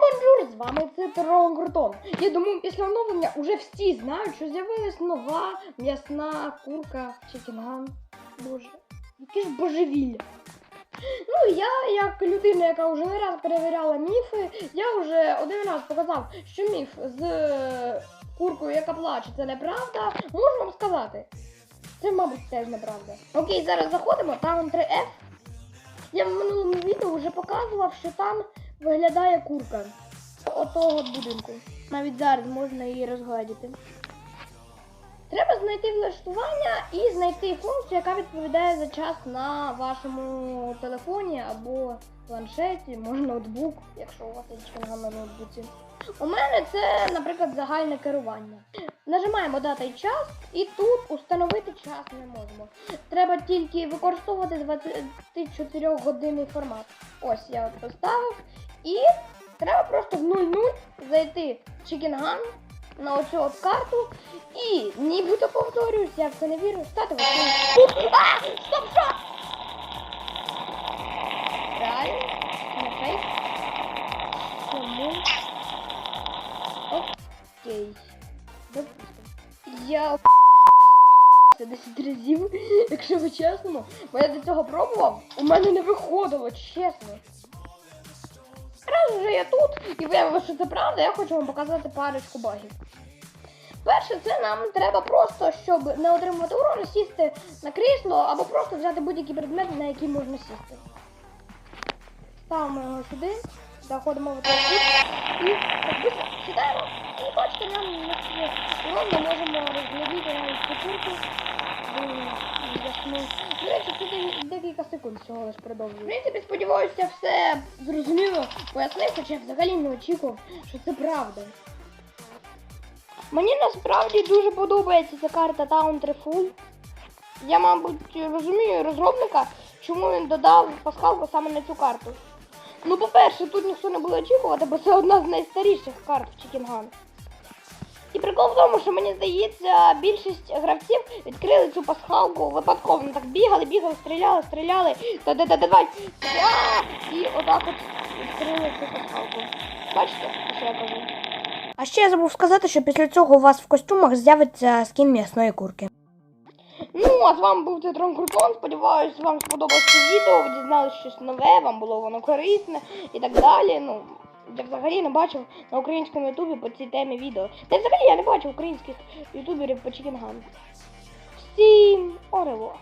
бонжур! З вами Цитрон Крутон. Я думаю, після оновлення уже всі знають, що з'явилась нова м'ясна курка Чекінган. Боже, яке ж божевілля. Ну, я, як людина, яка вже не раз перевіряла міфи, я вже один раз показав, що міф з е, куркою, яка плаче, це неправда. Можу вам сказати. Це, мабуть, теж неправда. Окей, зараз заходимо, там 3F. Я в минулому відео вже показував, що там виглядає курка отого будинку. Навіть зараз можна її розгледіти. Треба знайти влаштування і знайти функцію, яка відповідає за час на вашому телефоні або планшеті, може ноутбук, якщо у вас є черган на ноутбуці. У мене це, наприклад, загальне керування. Нажимаємо дата і час, і тут установити час не можемо. Треба тільки використовувати 24 годинний формат. Ось я от поставив. І треба просто в 0.0 зайти в Чікінган на оцю от карту і нібито повторююсь, я в це не вірю, стати в оцю. Стоп, що? Реально? Фейк? Чому? Окей. Я це 10 разів, якщо ви чесно, бо я до цього пробував, у мене не виходило, чесно. Раз вже я тут і виявилося, що це правда, я хочу вам показати парочку багів. Перше, це нам треба просто, щоб не отримувати урону, сісти на крісло або просто взяти будь-які предмети, на які можна сісти. Ставимо його сюди, заходимо в цей і сідаємо. І бачите, нам урон можемо розглядіти навіть цукурку. Це декілька секунд всього лиш продовжую. В принципі, сподіваюся, все зрозуміло пояснив, хоча я взагалі не очікував, що це правда. Мені насправді дуже подобається ця карта Town Full. Я, мабуть, розумію розробника, чому він додав пасхалку саме на цю карту. Ну, по-перше, тут ніхто не буде очікувати, бо це одна з найстаріших карт в Чікінган. І прикол в тому, що мені здається, більшість гравців відкрили цю пасхалку випадково. Вони так бігали, бігали, стріляли, стріляли, та де де давай. І отак от відкрили цю пасхалку. Бачите, що я кажу? А ще я забув сказати, що після цього у вас в костюмах з'явиться скін м'ясної курки. Ну, а з вами був Тетрон Крутон. Сподіваюсь, вам сподобалось це відео, ви дізналися щось нове, вам було воно корисне і так далі. Ну, я взагалі не бачив на українському ютубі по цій темі відео. Та взагалі я не бачив українських ютуберів по чікінгам. Всім орело!